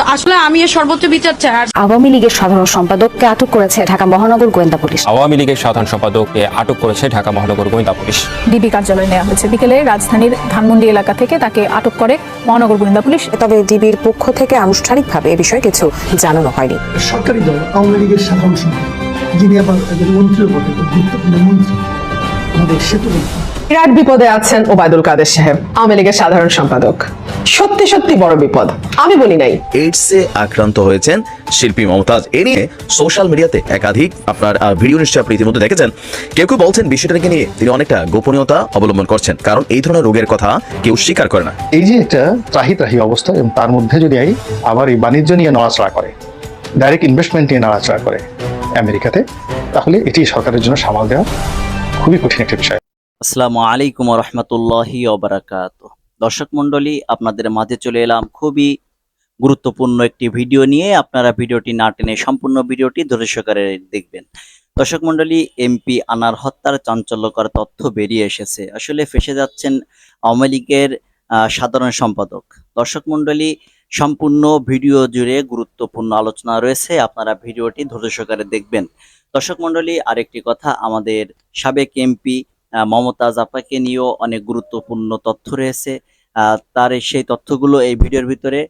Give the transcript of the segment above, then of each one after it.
তো আসলে আমি এর সর্বোচ্চ বিচার চাই। আর আওয়ামী লীগের সাধারণ সম্পাদককে আটক করেছে ঢাকা মহানগর গোয়েন্দা পুলিশ। আওয়ামী লীগের সাধারণ সম্পাদককে আটক করেছে ঢাকা মহানগর গোয়েন্দা পুলিশ। ডিবি কার্যালয়ে নেওয়া হয়েছে। বিকেলে রাজধানীর ধানমন্ডি এলাকা থেকে তাকে আটক করে মহানগর গোয়েন্দা পুলিশ। তবে ডিবির পক্ষ থেকে আনুষ্ঠানিকভাবে এ বিষয়ে কিছু জানানো হয়নি। সরকারি দল আওয়ামী লীগের সাধারণ সম্পাদক যিনি আবার একজন মন্ত্রীও বটে গুরুত্বপূর্ণ মন্ত্রী। আমাদের সেতু মন্ত্রী। বিরাট বিপদে আছেন ওবায়দুল কাদের সাহেব আওয়ামী লীগের সাধারণ সম্পাদক। সত্যি সত্যি বড় বিপদ আমি বলি নাই। এইডসে আক্রান্ত হয়েছেন শিল্পী মমতাজ। এ নিয়ে সোশ্যাল মিডিয়াতে একাধিক আপনার আহ, ভিডিও নিশ্চয় আপনি ইতিমধ্যে দেখেছেন। কেউ কেউ বলছেন বিষয়টাকে নিয়ে তিনি অনেকটা গোপনীয়তা অবলম্বন করছেন কারণ এই ধরনের রোগের কথা কেউ স্বীকার করে না। এই যে একটা ত্রাহি ত্রাহি অবস্থা এবং তার মধ্যে যদি এই আবার এই বাণিজ্য নিয়ে নড়াচড়া করে ডাইরেক্ট ইনভেস্টমেন্ট নিয়ে নড়াচড়া করে আমেরিকাতে তাহলে এটি সরকারের জন্য সামাল দেওয়া খুবই কঠিন একটা বিষয়। আসসালামু আলাইকুম রহমতুল্লাহি অবরাকাত দর্শক মণ্ডলী, আপনাদের মাঝে চলে এলাম খুবই গুরুত্বপূর্ণ একটি ভিডিও নিয়ে। আপনারা ভিডিওটি না টেনে সম্পূর্ণ ভিডিওটি ধৈর্য সহকারে দেখবেন। দর্শক মণ্ডলী, এমপি আনার হত্যার চাঞ্চল্যকর তথ্য বেরিয়ে এসেছে। আসলে ফেসে যাচ্ছেন আওয়ামী লীগের সাধারণ সম্পাদক। দর্শক মণ্ডলী, সম্পূর্ণ ভিডিও জুড়ে গুরুত্বপূর্ণ আলোচনা রয়েছে। আপনারা ভিডিওটি ধৈর্য সহকারে দেখবেন। দর্শক মণ্ডলী, আরেকটি কথা, আমাদের সাবেক এমপি মমতাজ আপাকে নিয়েও অনেক গুরুত্বপূর্ণ তথ্য রয়েছে। তার সেই তথ্যগুলো এই ভিডিওর ভিতরে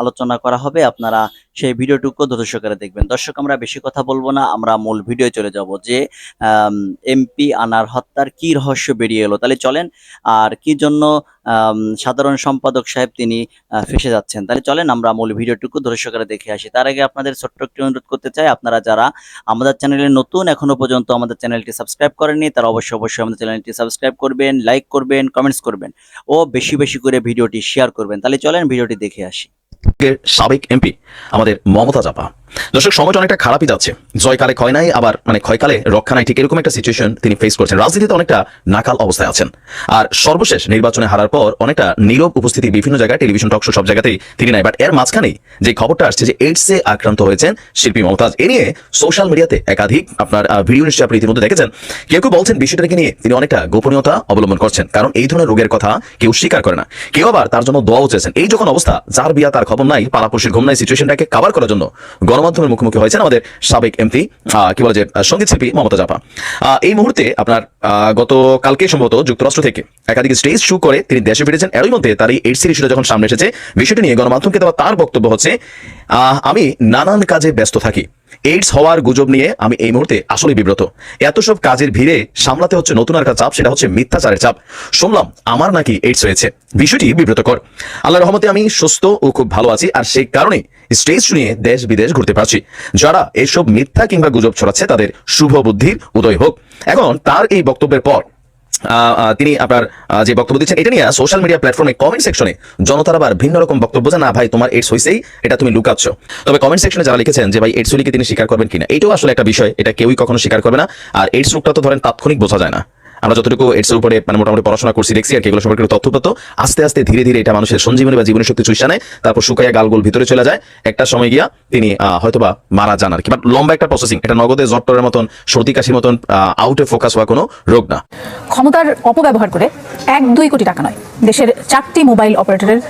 আলোচনা করা হবে। আপনারা সেই ভিডিওটুকু সহকারে দেখবেন। দর্শক, আমরা বেশি কথা বলব না, আমরা মূল ভিডিও চলে যাব যে এমপি আনার হত্যার কি রহস্য বেরিয়ে এলো। তাহলে চলেন, আর কি জন্য সাধারণ সম্পাদক সাহেব তিনি ফেসে যাচ্ছেন। তাহলে চলেন, আমরা মূল ভিডিওটুকু সহকারে দেখে আসি। তার আগে আপনাদের ছোট্ট একটি অনুরোধ করতে চাই, আপনারা যারা আমাদের চ্যানেলে নতুন, এখনও পর্যন্ত আমাদের চ্যানেলটি সাবস্ক্রাইব করেননি, তারা অবশ্যই অবশ্যই আমাদের চ্যানেলটি সাবস্ক্রাইব করবেন, লাইক করবেন, কমেন্টস করবেন, ও বেশি বেশি করে ভিডিওটি শেয়ার করবেন। তাহলে চলেন, ভিডিওটি দেখে আসি। সাবেক এমপি? আমাদের মমতা চাপা। দর্শক সময়টা অনেকটা খারাপই যাচ্ছে। জয়কালে ক্ষয় নাই, আবার মানে ক্ষয়কালে রক্ষা নাই, ঠিক এরকম একটা সিচুয়েশন তিনি ফেস করছেন। রাজনীতিতে অনেকটা নাকাল অবস্থায় আছেন। আর সর্বশেষ নির্বাচনে হারার পর অনেকটা নীরব উপস্থিতি বিভিন্ন জায়গায় টেলিভিশন টক শো সব জায়গাতেই তিনি নাই। বাট এর মাঝখানেই যে খবরটা আসছে যে এইডসে আক্রান্ত হয়েছেন শিল্পী মমতাজ এ নিয়ে সোশ্যাল মিডিয়াতে একাধিক আপনার ভিডিও নিশ্চয় আপনি ইতিমধ্যে দেখেছেন। কেউ কেউ বলছেন বিষয়টাকে নিয়ে তিনি অনেকটা গোপনীয়তা অবলম্বন করছেন। কারণ এই ধরনের রোগের কথা কেউ স্বীকার করে না। কেউ আবার তার জন্য দোয়াও চেয়েছেন। এই যখন অবস্থা, যার বিয়া তার খবর নাই পাড়াপড়শির ঘুম নাই সিচুয়েশনটাকে কাভার করার জন্য। গণমাধ্যমের মুখোমুখি হয়েছেন আমাদের সাবেক এমপি কি বলে যে সংগীত শিল্পী মমতা জাপা এই মুহূর্তে আপনার গত কালকে সম্ভবত যুক্তরাষ্ট্র থেকে একাধিক স্টেজ শু করে তিনি দেশে ফিরেছেন। এরই মধ্যে তার এই এইডস ইস্যুটা যখন সামনে এসেছে, বিষয়টি নিয়ে গণমাধ্যমকে দেওয়া তার বক্তব্য হচ্ছে আমি নানান কাজে ব্যস্ত থাকি। এইডস হওয়ার গুজব নিয়ে আমি এই মুহূর্তে আসলে বিব্রত। এত সব কাজের ভিড়ে সামলাতে হচ্ছে নতুন একটা চাপ, সেটা হচ্ছে মিথ্যাচারের চাপ। শুনলাম আমার নাকি এইডস হয়েছে। বিষয়টি বিব্রতকর। আল্লাহ রহমতে আমি সুস্থ ও খুব ভালো আছি, আর সেই কারণে স্টেজ শুনিয়ে দেশ বিদেশ ঘুরতে পারছি। যারা এসব মিথ্যা কিংবা গুজব ছড়াচ্ছে, তাদের শুভ বুদ্ধির উদয় হোক। এখন তার এই বক্তব্যের পর তিনি আপনার যে বক্তব্য দিচ্ছেন, এটা নিয়ে সোশ্যাল মিডিয়া প্ল্যাটফর্মে কমেন্ট সেকশনে জনতার আবার ভিন্ন রকম বক্তব্য যে, না ভাই, তোমার এইডস হয়েছেই এটা তুমি লুকাচ্ছ। তবে কমেন্ট সেকশনে যারা লিখেছেন যে, ভাই এইডস হলিকে তিনি স্বীকার করবেন কিনা? এটাও আসলে একটা বিষয়, এটা কেউই কখনো স্বীকার করবে না। আর এইডস রোগটা তো ধরেন তাৎক্ষণিক বোঝা যায় না। আমরা যতটুকু এইডস এর উপরে মানে মোটামুটি পড়াশোনা করছি, দেখছি আর কি, এগুলো সম্পর্কে তথ্যপত্র আস্তে আস্তে ধীরে ধীরে এটা মানুষের সঞ্জীবনী বা জীবনী শক্তি চুষা নেয়, তারপর শুকাইয়া গালগোল ভিতরে চলে যায়। একটা সময় গিয়া তিনি হয়তোবা মারা যান আর কি বাট লম্বা একটা প্রসেসিং এটা নগদে জট্টরের মতন, সর্দি কাশির মতন আউটে ফোকাস হওয়া কোনো রোগ না। ক্ষমতার অপব্যবহার করে এক দুই কোটি টাকা নয়, দেশের চারটি মোবাইল অপারেটরের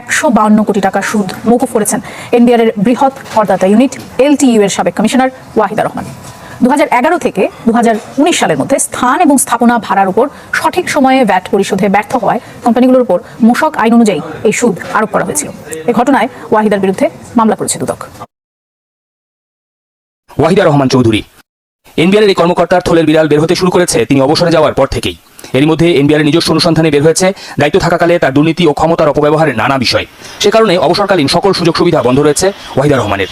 একশো বাউন্ন কোটি টাকা সুদ মৌকুফ করেছেন এনবিআর এর বৃহৎ করদাতা ইউনিট, এলটিইউ এর সাবেক কমিশনার ওয়াহিদা রহমান। দু হাজার এগারো থেকে দুহাজার উনিশ সালের মধ্যে স্থান এবং স্থাপনা ভাড়ার উপর সঠিক সময়ে ভ্যাট পরিশোধে ব্যর্থ হওয়ায় কোম্পানিগুলোর উপর মূসক আইন অনুযায়ী এই সুদ আরোপ করা হয়েছিল। এ ঘটনায় ওয়াহিদার বিরুদ্ধে মামলা করেছে দুদক। ওয়াহিদা রহমান চৌধুরী। এনবিআর এই কর্মকর্তার থলের বিড়াল বের হতে শুরু করেছে, তিনি অবসরে যাওয়ার পর থেকেই। এর মধ্যে এনবিআর নিজস্ব অনুসন্ধানে বের হয়েছে, দায়িত্ব থাকাকালে তার দুর্নীতি ও ক্ষমতার অপব্যবহারের নানা বিষয়। সে কারণে অবসরকালীন সকল সুযোগ সুবিধা বন্ধ রয়েছে ওয়াহিদা রহমানের।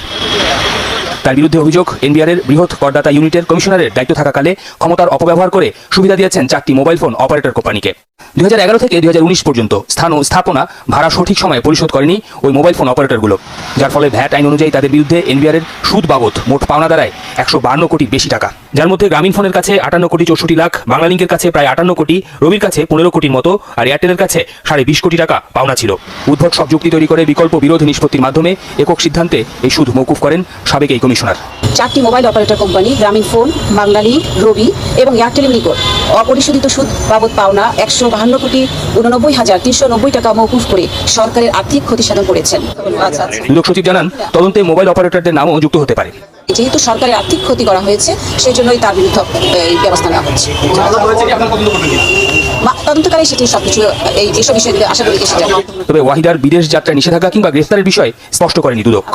তার বিরুদ্ধে অভিযোগ এনবিআরের বৃহৎ করদাতা ইউনিটের কমিশনারের দায়িত্ব থাকাকালে ক্ষমতার অপব্যবহার করে সুবিধা দিয়েছেন চারটি মোবাইল ফোন অপারেটর কোম্পানিকে। দুই হাজার এগারো থেকে দুই হাজার উনিশ পর্যন্ত স্থান ও স্থাপনা ভাড়া সঠিক সময়ে পরিশোধ করেনি ওই মোবাইল ফোন অপারেটরগুলো, যার ফলে ভ্যাট আইন অনুযায়ী তাদের বিরুদ্ধে এনবিআর এর সুদ বাবদ মোট পাওনা দাঁড়ায় একশো বান্ন কোটি বেশি টাকা। যার মধ্যে গ্রামীণ ফোনের কাছে আটান্ন কোটি চৌষট্টি লাখ, বাংলালিংকের কাছে প্রায় আটান্ন কোটি, রবির কাছে পনেরো কোটির মতো, আর এয়ারটেলের কাছে সাড়ে বিশ কোটি টাকা পাওনা ছিল। উদ্ভট সব যুক্তি তৈরি করে বিকল্প বিরোধ নিষ্পত্তির মাধ্যমে একক সিদ্ধান্তে এই সুদ মৌকুফ করেন সাবেক এই কমিশনার। চারটি mobile operator company, Grameen phone, Banglalink, Robi এবং এয়ারটেল নিকট অপরিশোধিত সুদ বাবদ পাওনা একশো বাহান্ন কোটি উননব্বই হাজার তিনশো নব্বই টাকা মৌকুফ করে সরকারের আর্থিক ক্ষতি সাধন করেছেন। আচ্ছা আচ্ছা। সচিব জানান তদন্তে মোবাইল অপারেটরদের নামও যুক্ত হতে পারে। যেহেতু সরকারের আর্থিক ক্ষতি করা হয়েছে সেই জন্যই তার বিরুদ্ধে এই ব্যবস্থা নেওয়া হচ্ছে। তদন্তকারী সেটি সবকিছু এই এসব বিষয়ে আশা করি এসে তবে ওয়াহিদার বিদেশ যাত্রা নিষেধাজ্ঞা কিংবা গ্রেফতারের বিষয় স্পষ্ট করেনি দুদক।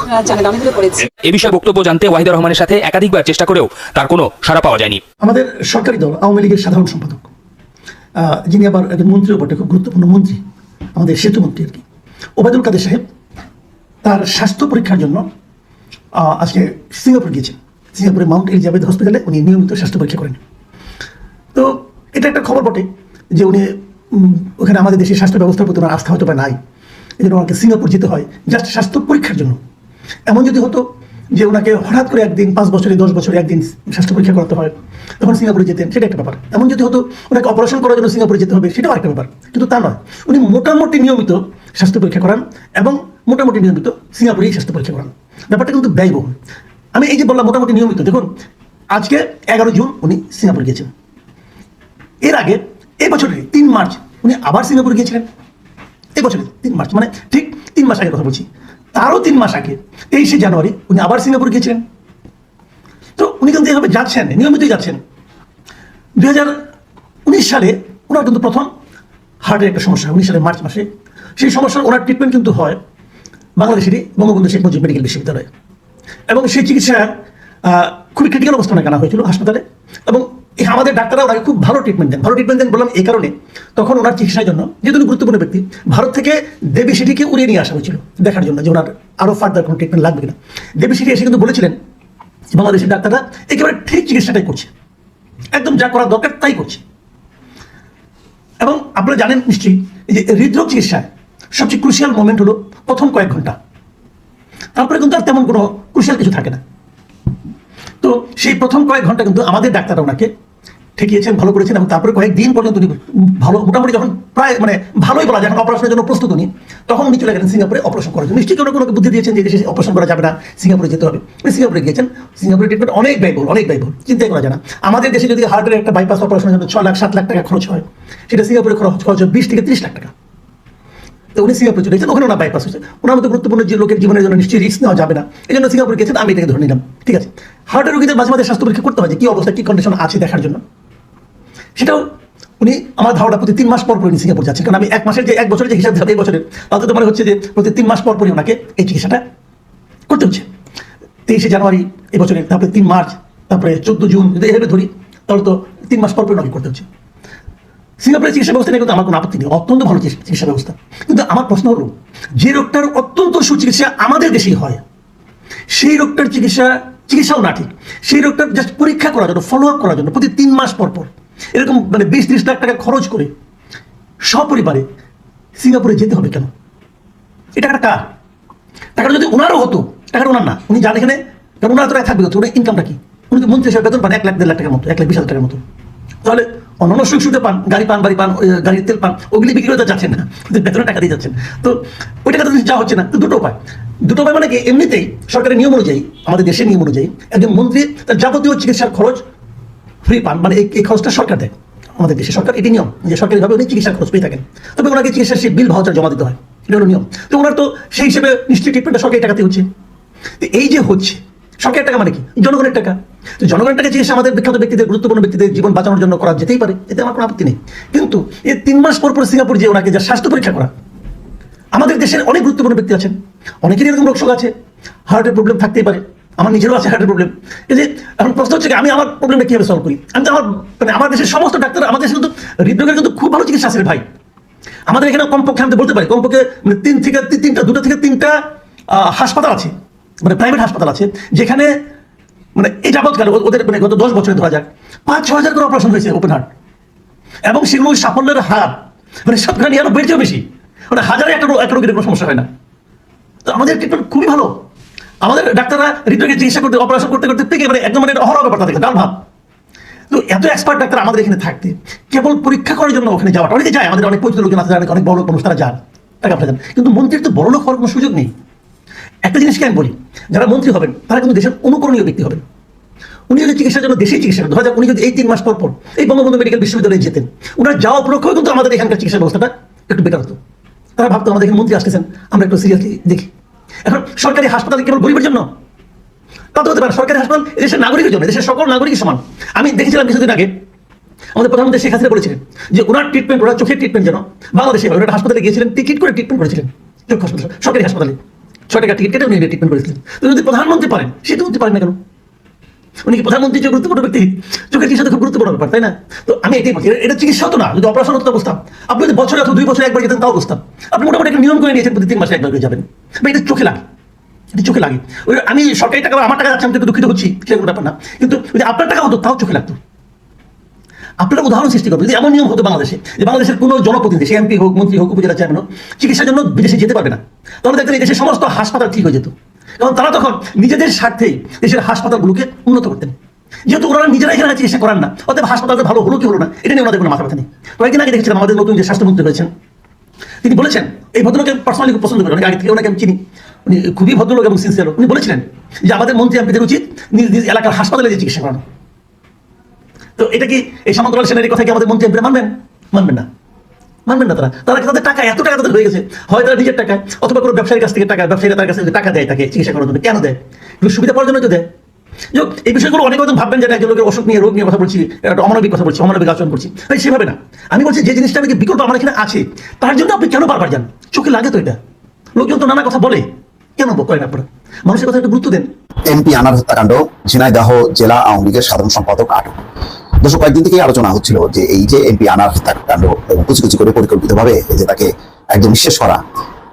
এ বিষয়ে বক্তব্য জানতে ওয়াহিদা রহমানের সাথে একাধিকবার চেষ্টা করেও তার কোনো সাড়া পাওয়া যায়নি। আমাদের সরকারি দল আওয়ামী লীগের সাধারণ সম্পাদক। যিনি আবার একজন মন্ত্রীও বটে খুব গুরুত্বপূর্ণ মন্ত্রী, আমাদের সেতু মন্ত্রী আর কি। ওবায়দুল কাদের সাহেব তার স্বাস্থ্য পরীক্ষার জন্য আজকে সিঙ্গাপুর গিয়েছেন। সিঙ্গাপুরে মাউন্ট এলিজাবেথ হসপিটালে উনি নিয়মিত স্বাস্থ্য পরীক্ষা করেন। তো এটা একটা খবর বটে যে উনি ওখানে আমাদের দেশের স্বাস্থ্য ব্যবস্থার প্রতি ওনার আস্থা হয়তো বা নাই। এই জন্য ওনাকে সিঙ্গাপুর যেতে হয় জাস্ট স্বাস্থ্য পরীক্ষার জন্য। এমন যদি হতো যে ওনাকে হঠাৎ করে একদিন পাঁচ বছরে, দশ বছরে একদিন স্বাস্থ্য পরীক্ষা করাতে হয়, তখন সিঙ্গাপুরে যেতেন, সেটা একটা ব্যাপার। এমন যদি হতো, ওনাকে অপারেশন করার জন্য সিঙ্গাপুরে যেতে হবে, সেটাও একটা ব্যাপার। কিন্তু তা নয়। উনি মোটামুটি নিয়মিত স্বাস্থ্য পরীক্ষা করান এবং মোটামুটি নিয়মিত সিঙ্গাপুরেই স্বাস্থ্য পরীক্ষা করান। ব্যাপারটা কিন্তু ব্যয়বহুল। আমি এই যে বললাম মোটামুটি নিয়মিত, দেখুন, আজকে এগারো জুন উনি সিঙ্গাপুর গিয়েছেন। এর আগে এই বছরের তিন মার্চ উনি আবার সিঙ্গাপুর গিয়েছিলেন। এই বছরের তিন মার্চ মানে ঠিক তিন মাস আগে কথা বলছি। তারও তিন মাস আগে, তেইশে জানুয়ারি, উনি আবার সিঙ্গাপুর গিয়েছিলেন। তো উনি কিন্তু এভাবে যাচ্ছেন, নিয়মিতই যাচ্ছেন। হাজার উনিশ সালে ওনার কিন্তু প্রথম হার্টের একটা সমস্যা, উনিশ সালে মার্চ মাসে। সেই সমস্যার ওনার ট্রিটমেন্ট কিন্তু হয় বাংলাদেশেরই বঙ্গবন্ধু শেখ মুজিব মেডিকেল বিশ্ববিদ্যালয়ে। এবং সেই চিকিৎসা খুবই ক্রিটিক্যাল অবস্থানে আনা হয়েছিল হাসপাতালে। আমাদের ডাক্তাররা ওনাকে খুব ভালো ট্রিটমেন্ট দেন। ভালো ট্রিটমেন্ট দেন বললাম, এই কারণে। তখন ওনার চিকিৎসার জন্য যেহেতু উনি গুরুত্বপূর্ণ ব্যক্তি, ভারত থেকে দেবী সিটিকে উড়িয়ে নিয়ে আসা হয়েছিল দেখার জন্য যে ওনার আরও ফার্দার কোনো ট্রিটমেন্ট লাগবে কিনা। দেবী সিটি এসে কিন্তু বলেছিলেন, বাংলাদেশের ডাক্তাররা একেবারে ঠিক চিকিৎসাটাই করছে। একদম যা করার দরকার তাই করছে। এবং আপনারা জানেন নিশ্চয়ই যে হৃদরোগ চিকিৎসায় সবচেয়ে ক্রুশিয়াল মোমেন্ট হলো প্রথম কয়েক ঘণ্টা। তারপরে কিন্তু আর তেমন কোনো ক্রুশিয়াল কিছু থাকে না। তো সেই প্রথম কয়েক ঘণ্টা কিন্তু আমাদের ডাক্তাররা ওনাকে ঠেকিয়েছেন, ভালো করেছেন, এবং তারপরে কয়েকদিন পর্যন্ত উনি ভালো, মোটামুটি যখন প্রায় মানে ভালোই বলা যায় অপারেশনের জন্য প্রস্তুত উনি, তখন উনি চলে গেলেন সিঙ্গাপুরে অপারেশন করার জন্য। নিশ্চয়ই কোনো কোনো বুদ্ধি দিয়েছেন যে দেশে অপারেশন করা যাবে না, সিঙ্গাপুরে যেতে হবে। উনি সিঙ্গাপুরে গিয়েছেন। সিঙ্গাপুরে ট্রিটমেন্ট অনেক ব্যয়বহুল অনেক ব্যয়বহুল, চিন্তাই করা যায় না। আমাদের দেশে যদি হার্টের একটা বাইপাস অপারেশনের জন্য ছ লাখ, সাত লাখ টাকা খরচ হয়, সেটা সিঙ্গাপুরে খরচ খরচ হয় বিশ থেকে ত্রিশ লাখ টাকা। তো উনি সিঙ্গাপুরে চলে গেছেন ওখানে ওনার বাইপাস হয়েছে। ওনার মতো গুরুত্বপূর্ণ যে লোকের জীবনের জন্য নিশ্চয়ই রিস্ক নেওয়া যাবে না। এই জন্য সিঙ্গাপুরে গেছেন আমি এটাকে ধরে নিলাম। ঠিক আছে? হার্টের রোগীদের মাঝে মাঝে স্বাস্থ্য পরীক্ষা করতে হয় যে কি অবস্থা, কি কন্ডিশন আছে দেখার জন্য। সেটাও উনি আমার ধারণা প্রতি তিন মাস পর পর সিঙ্গাপুর যাচ্ছেন। কারণ আমি এক মাসের যে এক বছরের যে হিসাব দিলাম এই বছরের, তাতে তো মনে হচ্ছে যে প্রতি তিন মাস পর পরই ওনাকে এই চিকিৎসাটা করতে হচ্ছে। তেইশে জানুয়ারি এই বছরের, তারপরে তিন মার্চ, তারপরে চোদ্দ জুন, যদি এভাবে ধরি, তাহলে তো তিন মাস পর পর ওনাকে করতে হচ্ছে। সিঙ্গাপুরের চিকিৎসা ব্যবস্থা নিয়ে কিন্তু আমার কোনো আপত্তি নেই, অত্যন্ত ভালো চিকিৎসা ব্যবস্থা। কিন্তু আমার প্রশ্ন হলো, যে রোগটার অত্যন্ত সুচিকিৎসা আমাদের দেশেই হয়, সেই রোগটার চিকিৎসা চিকিৎসাও না ঠিক, সেই রোগটার জাস্ট পরীক্ষা করার জন্য ফলো আপ করার জন্য প্রতি তিন মাস পর পর এরকম মানে বিশ ত্রিশ লাখ টাকা খরচ করে সপরিবারে সিঙ্গাপুরে যেতে হবে কেন? এই টাকাটা কার? টাকাটা যদি ওনারও হতো, টাকাটা ওনার না। উনি যান এখানে, কারণ ওনার তো থাকবে হচ্ছে ওনার ইনকামটা কি? উনি তো মন্ত্রী হিসেবে বেতন পান, এক লাখ, দেড় লাখ টাকার মতো, এক লাখ, বিশ হাজার টাকার মতো। তাহলে অন্যান্য সুযোগ সুবিধা পান, গাড়ি পান, বাড়ি পান গাড়ির তেল পান, ওগুলি বিক্রি হতে যাচ্ছেন না। বেতনের টাকা দিয়ে যাচ্ছেন। তো ওই টাকা তো যা হচ্ছে না, তো দুটো উপায়। দুটো উপায় মানে কি? এমনিতেই সরকারের নিয়ম অনুযায়ী, আমাদের দেশের নিয়ম অনুযায়ী, একজন মন্ত্রী তার যাবতীয় চিকিৎসার খরচ ফ্রি পান মানে এই খরচটা সরকার দেয় আমাদের দেশে। সরকার এটি নিয়ম, যে সরকারিভাবে উনি চিকিৎসার খরচ পেয়ে থাকেন। তবে ওনাকে চিকিৎসার সেই বিল ভাউচার জমা দিতে হয়। এটা হলো নিয়ম। তো ওনার তো সেই হিসেবে নিশ্চয়ই ট্রিটমেন্টটা সরকারি টাকাতে হচ্ছে। তো এই যে হচ্ছে, সরকারের টাকা মানে কি? জনগণের টাকা। তো জনগণের টাকা চিকিৎসা আমাদের বিখ্যাত ব্যক্তিদের, গুরুত্বপূর্ণ ব্যক্তিদের জীবন বাঁচানোর জন্য করা যেতেই পারে। এতে আমার কোনো আপত্তি নেই। কিন্তু এই তিন মাস পর পর সিঙ্গাপুর যে ওনাকে যা স্বাস্থ্য পরীক্ষা করা। আমাদের দেশের অনেক গুরুত্বপূর্ণ ব্যক্তি আছেন। অনেকেরই এরকম রোগ আছে। হার্টের প্রবলেম থাকতেই পারে। আমার নিজেরও আছে হার্টের প্রবলেম এই যে এখন প্রশ্ন হচ্ছে আমি আমার প্রবলেমটা কীভাবে সলভ করি? আমি তো আমার মানে আমার দেশের সমস্ত ডাক্তার আমাদের দেশে কিন্তু হৃদরোগের কিন্তু খুব ভালো চিকিৎসা আছে ভাই। আমাদের এখানে কমপক্ষে, আমি বলতে পারি, কমপক্ষে মানে তিন থেকে তিনটা, দুটো থেকে তিনটা হাসপাতাল আছে মানে প্রাইভেট হাসপাতাল আছে, যেখানে মানে এই যাবৎকাল ওদের মানে গত দশ বছরে ধরা যাক, পাঁচ, ছ হাজার করে অপারেশন হয়েছে ওপেন হার্ট এবং সেগুলো সাফল্যের হার মানে শতকরা নিরানব্বই চেয়েও বেশি। মানে হাজারে একটা একটা রোগীর কোনো সমস্যা হয় না। তো আমাদের ট্রিটমেন্ট খুবই ভালো। আমাদের ডাক্তাররা হৃদরোগের চিকিৎসা করতে অপারেশন করতে করতে পেকে মানে একদম মানে অহরহ ব্যাপার তাদের ডাল ভাব তো এত এক্সপার্ট ডাক্তার আমাদের এখানে থাকতে, কেবল পরীক্ষা করার জন্য ওখানে যাওয়াটা, অনেকে যায়, আমাদের অনেক পরিচিত লোকজন আছে অনেক বড় মানুষ, তারা যান টাকা যান কিন্তু মন্ত্রীর তো বড় লোক হওয়ার কোনো সুযোগ নেই। একটা জিনিসকে আমি বলি, যারা মন্ত্রী হবেন, তারা কিন্তু দেশের অনুকরণীয় ব্যক্তি হবেন। উনি যদি চিকিৎসার জন্য দেশেই চিকিৎসা করতেন হয়তো উনি যদি এই তিন মাস পর পর এই বঙ্গবন্ধু মেডিকেল বিশ্ববিদ্যালয়ে যেতেন ওনার যাওয়া উপলক্ষেও কিন্তু আমাদের এখানকার চিকিৎসা ব্যবস্থাটা একটু বেটার হতো। তারা ভাবতো আমাদের এখানে মন্ত্রী আসতেছেন, আমরা একটু সিরিয়াসলি দেখি। এখন সরকারি হাসপাতাল কেবল গরিবের জন্য? তা তো হতে পারে, সরকারি হাসপাতাল দেশের নাগরিকের জন্য দেশের সকল নাগরিক সমান। আমি দেখেছিলাম কিছুদিন আগে, আমাদের প্রধানমন্ত্রী শেখ হাসিনা বলেছিলেন যে ওনার ট্রিটমেন্ট ওনার চোখের ট্রিটমেন্ট যেন বাংলাদেশে হয়। ওনার হাসপাতালে গিয়েছিলেন, টিকিট করে ট্রিটমেন্ট করেছিলেন। চোখ হাসপাতাল, সরকারি হাসপাতালে। ছয় টাকা টিকিট কেটে উনি ট্রিটমেন্ট করেছিলেন। তো যদি প্রধানমন্ত্রী পারেন সেটা হতে পারেন না কেন? উনি কি প্রধানমন্ত্রী যে গুরুত্বপূর্ণ ব্যক্তি? চোখের চিকিৎসা খুব গুরুত্বপূর্ণ ব্যাপার, তাই না? তো আমি এটাই বলছি, এটা চিকিৎসা হতো না, যদি অপারেশন হতো বুঝতাম। আপনি যদি বছরে অথবা দুই বছরে একবার যেতেন, তাও বুঝতাম। আপনি মোটামুটি একটা নিয়ম করে নিয়েছেন, প্রতি তিন মাসে একবার করে যাবেন। বা এটা চোখে লাগে, এটা চোখে লাগে। ওই আমি সরকারি টাকা, আমার টাকা যাচ্ছে, আমি দুঃখিত হচ্ছি, সেরকম ব্যাপার না। কিন্তু যদি আপনার টাকা হতো, তাও চোখে লাগতো। আপনারা উদাহরণ সৃষ্টি করবেন যদি এমন নিয়ম হতো বাংলাদেশে, যে বাংলাদেশের কোনো জনপ্রতিনিধি, সে এমপি হোক, মন্ত্রী হোক, উপজেলা চেয়ারম্যান হোক, চিকিৎসার জন্য বিদেশে যেতে পারবে না। তাহলে দেখবেন এই দেশের সমস্ত হাসপাতাল ঠিক হয়ে যেত। কারণ তারা তখন নিজেদের স্বার্থেই দেশের হাসপাতালগুলোকে উন্নত করতেন। যেহেতু ওনারা নিজেরা এখানে চিকিৎসা করান না। অতএব হাসপাতালটা ভালো হলো কি হলো না, এটা নিয়ে ওনাদের কোনো মাথা ব্যথা নেই। কয়েকদিন আগে দেখেছিলাম আমাদের নতুন যে স্বাস্থ্যমন্ত্রী হয়েছেন, তিনি বলেছেন, এই ভদ্রলোকে পার্সোনালি খুব পছন্দ করেন অনেক আগে থেকে ওনাকে আমি চিনি, উনি খুবই ভদ্রলোক এবং সিনসিয়ার উনি বলেছিলেন যে আমাদের মন্ত্রী এমপিদের উচিত নিজ নিজ এলাকার হাসপাতালে চিকিৎসা করানো। তো এটা কি এই সামন্তলাল সেনের কথা কি আমাদের মন্ত্রী এমপিরা মানবেন? মানবেন না। মানবেন না তারা। তারা তাদের টাকা? এত টাকা তাদের হয়ে গেছে। হয় তারা নিজের টাকা অথবা কোনো ব্যবসায়ীর কাছ থেকে টাকা ব্যবসায়ীরা তার কাছে টাকা দেয় তাকে চিকিৎসা করার জন্য। কেন দেয়? সুবিধা পাওয়ার জন্য তো দেয়। হোক, এই বিষয়গুলো অনেক হয়তো ভাববেন যে একজন লোকের অসুখ নিয়ে রোগ নিয়ে কথা বলছি একটা অমানবিক কথা বলছি অমানবিক আচরণ করছি। ভাই সেভাবে না। আমি বলছি যে জিনিসটা নাকি বিকল্প আমার এখানে আছে তার জন্য আপনি কেন বারবার যান? চোখে লাগে তো এটা। লোকজন তো নানা কথা বলে। কেন করেন আপনারা? মানুষের কথা একটু গুরুত্ব দেন। এমপি আনার হত্যাকাণ্ড ঝিনাইদহ জেলা আওয়ামী লীগের সাধারণ সম্পাদক আটক। দর্শক কয়েকদিন থেকেই আলোচনা হচ্ছিল যে এই যে এমপি আনার হত্যাকাণ্ড এবং কুচি কুচি করে পরিকল্পিতভাবে ভাবে যে তাকে একদম নিঃশেষ করা,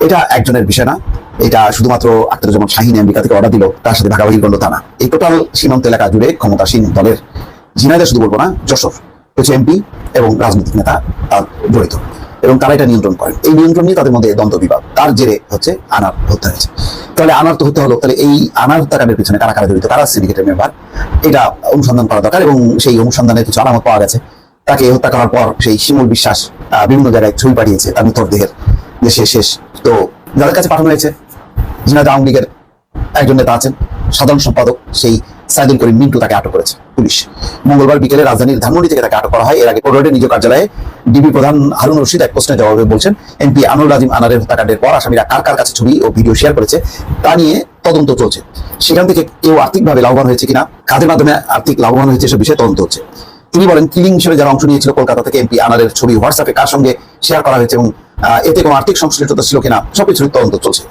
এটা একজনের বিষয় না। এটা শুধুমাত্র আখতারুজ্জামান শাহিন আমেরিকা থেকে অর্ডার দিল, তার সাথে ভাগাভাগি করল তা না। এই টোটাল সীমান্ত এলাকা জুড়ে ক্ষমতাসীন দলের জিনাদের শুধু বলব না, যশোর, হচ্ছে এমপি এবং রাজনৈতিক নেতা জড়িত। এবং তারা এটা নিয়ন্ত্রণ করেন। এই নিয়ন্ত্রণ নিয়ে তাদের মধ্যে দ্বন্দ্ব, বিবাদ। তার জেরে হচ্ছে আনার হত্যা হয়েছে। তাহলে আনার তো হতে হলো, তাহলে এই আনার হত্যাকাণ্ডের পিছনে কারা কারা জড়িত? কারা সিন্ডিকেটের মেম্বার এটা অনুসন্ধান করা দরকার এবং সেই অনুসন্ধানের কিছু আলামত পাওয়া গেছে। তাকে হত্যা করার পর সেই শিমুল বিশ্বাস বিভিন্ন জায়গায় ছবি পাঠিয়েছে তার মৃতদেহের দেশে শেষ। তো যাদের কাছে পাঠানো হয়েছে ঝিনাইদহ আওয়ামী লীগের একজন নেতা আছেন, সাধারণ সম্পাদক, সেই সাইদুল করিম মিন্টু তাকে আটক করেছে পুলিশ। মঙ্গলবার বিকেলে রাজধানীর ধানমন্ডি থেকে তাকে আটক করা হয়। এর আগে নিজ কার্যালয়ে ডিবি প্রধান হারুন রশিদ এক প্রশ্নের জবাবে বলছেন, এমপি আনুর রাজিম আনারের হত্যাকাণ্ডের পর আসামিরা কার কার কাছে ছবি ও ভিডিও শেয়ার করেছে তা নিয়ে তদন্ত চলছে। সেখান থেকে কেউ আর্থিকভাবে লাভবান হয়েছে কিনা, কাদের মাধ্যমে আর্থিক লাভবান হয়েছে সে বিষয়ে তদন্ত হচ্ছে তিনি বলেন, কিলিং হিসেবে যারা অংশ নিয়েছিল কলকাতা থেকে এমপি আনারের ছবি হোয়াটসঅ্যাপে কার সঙ্গে শেয়ার করা হয়েছে এবং এতে কোনো আর্থিক সংশ্লিষ্টতা ছিল কিনা, সবকিছুর তদন্ত চলছে।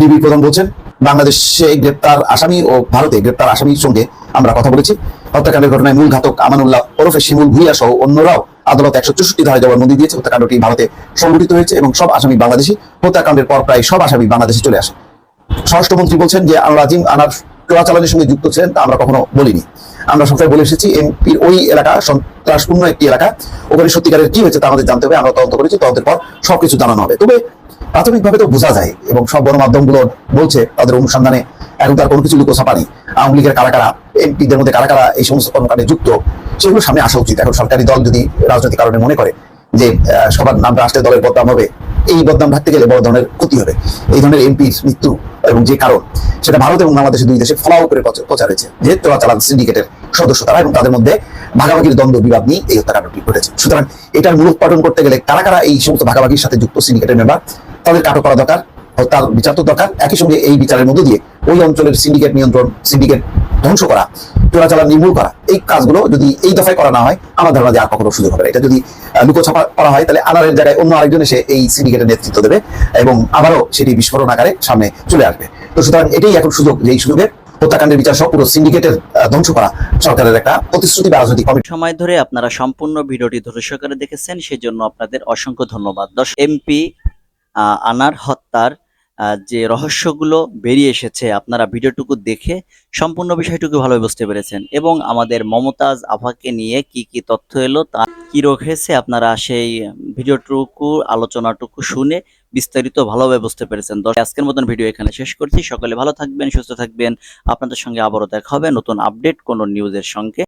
ডিবি প্রধান বলছেন, বাংলাদেশে গ্রেপ্তার আসামি ও ভারতে গ্রেপ্তার আসামির সঙ্গে আমরা কথা বলেছি। হত্যাকাণ্ডের ঘটনায় মূল ঘাতক আমানুল্লাহ ওরফে শিমুল ভুইয়া সহ অন্যরাও আদালত একশো চৌষট্টি ধারায় জবানবন্দি দিয়েছে। হত্যাকাণ্ডটি ভারতে সংঘটিত হয়েছে এবং সব আসামি বাংলাদেশি। হত্যাকাণ্ডের পর প্রায় সব আসামি বাংলাদেশে চলে আসে। স্বরাষ্ট্রমন্ত্রী বলছেন যে আল রাজিম আনার চোরাচালানের সঙ্গে যুক্ত ছিলেন তা আমরা কখনো বলিনি। আমরা সবসময় বলে এসেছি, এমপির ওই এলাকা সন্ত্রাসপূর্ণ একটি এলাকা। ওখানে সত্যিকারের কি হয়েছে তা আমাদের জানতে হবে, আমরা তদন্ত করেছি, তদন্তের পর সবকিছু জানানো হবে। তবে প্রাথমিকভাবে তো বোঝা যায় এবং সব গণমাধ্যমগুলো বলছে, তাদের অনুসন্ধানে এখন তার কোনো কিছু লুকোছাপা নেই। আওয়ামী লীগের কারা কারা, এমপিদের মধ্যে কারা কারা এই সমস্ত কর্মকাণ্ডে যুক্ত, সেগুলো সামনে আসা উচিত। এখন সরকারি দল যদি রাজনৈতিক কারণে মনে করে যে সবার নাম রাষ্ট্রের দলের বদনাম হবে, এই বদনাম ঢাকতে গেলে বড় ধরনের ক্ষতি হবে। এই ধরনের এমপির মৃত্যু এবং যে কারণ, সেটা ভারত এবং বাংলাদেশের দুই দেশে ফলাও করে প্রচার হয়েছে। যে চোরাচালান সিন্ডিকেটের সদস্য, তারা এবং তাদের মধ্যে ভাগাভাগির দ্বন্দ্ব, বিবাদ নিয়ে এই হত্যাকাণ্ডটি ঘটেছে। সুতরাং এটার মূল উৎপাদন করতে গেলে কারা কারা এই সমস্ত ভাগাভাগির সাথে যুক্ত সিন্ডিকেটের মেম্বার তাদের আটক করা দরকার। তার বিচার তো দরকার। একই সঙ্গে এই বিচারের মধ্য দিয়ে ওই অঞ্চলের সিন্ডিকেট নিয়ন্ত্রণ সিন্ডিকেট ধ্বংস করা, চোরাচালান নির্মূল করা, এই কাজগুলো যদি এই দফায় করা না হয়, আমার ধারণা যে আর কখনো সুযোগ হবে এটা যদি লুকোছাপা করা হয়, তাহলে আনারের জায়গায় অন্য আরেকজন এসে এই সিন্ডিকেটের নেতৃত্ব দেবে এবং আবারও সেটি বিস্ফোরণ আকারে সামনে চলে আসবে। তো সুতরাং এটাই এখন সুযোগ যে এই সুযোগে হত্যাকাণ্ডের বিচার সহ পুরো সিন্ডিকেটের ধ্বংস করা সরকারের একটা প্রতিশ্রুতি বা রাজনৈতিক কমিটি। সময় ধরে আপনারা সম্পূর্ণ ভিডিওটি ধৈর্য সহকারে দেখেছেন, সেজন্য আপনাদের অসংখ্য ধন্যবাদ। দর্শক, এমপি আনার হত্যার যে রহস্যগুলো বেরিয়ে এসেছে, আপনারা ভিডিওটুকু দেখে সম্পূর্ণ বিষয়টুকু ভালোভাবে বুঝতে পেরেছেন। এবং আমাদের মমতাজ আভাকে নিয়ে কি কি তথ্য এলো, তা কি রয়েছে, আপনারা সেই ভিডিওটুকু, আলোচনাটুকু শুনে বিস্তারিত ভালোভাবে বুঝতে পেরেছেন। দর্শক, আজকের মতন ভিডিও এখানে শেষ করছি। সকলে ভালো থাকবেন, সুস্থ থাকবেন। আপনাদের সঙ্গে আবারও দেখা হবে নতুন আপডেট কোনো নিউজের সঙ্গে।